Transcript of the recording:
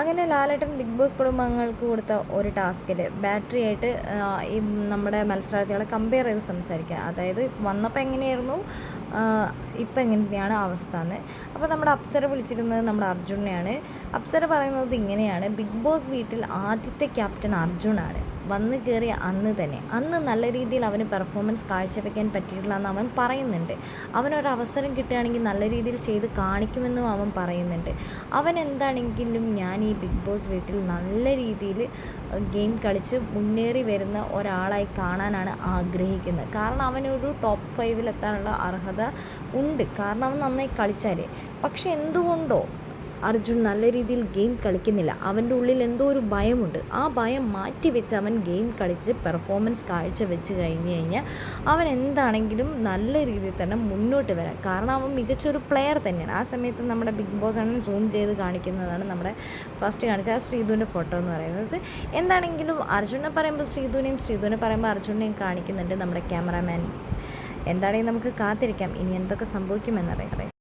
അങ്ങനെ ലാലേട്ടൻ big boss കുടുംബങ്ങൾക്ക് കൊടുത്ത ഒരു ടാസ്കിൽ ബാറ്ററി ആയിട്ട് ഈ നമ്മുടെ മത്സരാർത്ഥികളെ കമ്പയർ ചെയ്ത് സംസാരിക്കുക. അതായത് വന്നപ്പോൾ എങ്ങനെയായിരുന്നു? ഇപ്പം എങ്ങനെയാണ് അവസ്ഥ എന്ന്. അപ്പോൾ നമ്മുടെ അപ്സര വിളിച്ചിരുന്നത് നമ്മുടെ അർജുനെയാണ്. അപ്സര പറയുന്നത് ഇങ്ങനെയാണ്. ബിഗ് ബോസ് വീട്ടിൽ ആദ്യത്തെ ക്യാപ്റ്റൻ അർജുനാണ്. വന്ന് കയറിയ അന്ന് തന്നെ. അന്ന് നല്ല രീതിയിൽ അവന് പെർഫോമൻസ് കാഴ്ചവെക്കാൻ പറ്റിയിട്ടില്ല എന്ന് അവൻ പറയുന്നുണ്ട്. അവനൊരു അവസരം കിട്ടുകയാണെങ്കിൽ നല്ല രീതിയിൽ ചെയ്ത് കാണിക്കുമെന്നും അവൻ പറയുന്നുണ്ട്. അവൻ എന്താണെങ്കിലും ഞാൻ ഈ ബിഗ് ബോസ് വീട്ടിൽ നല്ല രീതിയിൽ ഗെയിം കളിച്ച് മുന്നേറി വരുന്ന ഒരാളായി കാണാനാണ് ആഗ്രഹിക്കുന്നത്. കാരണം അവനൊരു ടോപ്പ് ഫൈവിൽ എത്താനുള്ള അർഹത ഉണ്ട്. കാരണം അവൻ നന്നായി കളിച്ചാൽ പക്ഷെ എന്തുകൊണ്ടോ അർജുൻ നല്ല രീതിയിൽ ഗെയിം കളിക്കുന്നില്ല. അവന്റെ ഉള്ളിൽ എന്തോ ഒരു ഭയമുണ്ട്. ആ ഭയം മാറ്റി വെച്ച് അവൻ ഗെയിം കളിച്ച് പെർഫോമൻസ് കാഴ്ച വെച്ച് കഴിഞ്ഞ് കഴിഞ്ഞാൽ അവൻ എന്താണെങ്കിലും നല്ല രീതിയിൽ തന്നെ മുന്നോട്ട് വരാം. കാരണം അവൻ മികച്ചൊരു പ്ലെയർ തന്നെയാണ്. ആ സമയത്ത് നമ്മുടെ ബിഗ് ബോസ് ആണ് സൂം ചെയ്ത് കാണിക്കുന്നതാണ് നമ്മുടെ ഫസ്റ്റ് കാണിച്ച ആ ശ്രീധുവിന്റെ ഫോട്ടോ എന്ന് പറയുന്നത്. എന്താണെങ്കിലും അർജുനെ പറയുമ്പോൾ ശ്രീധുവിനെയും ശ്രീധുവിനെ പറയുമ്പോൾ അർജുനെയും കാണിക്കുന്നുണ്ട് നമ്മുടെ ക്യാമറാമാൻ എന്താണെങ്കിലും നമുക്ക് കാത്തിരിക്കാം. ഇനി എന്തൊക്കെ സംഭവിക്കുമെന്നറിയാം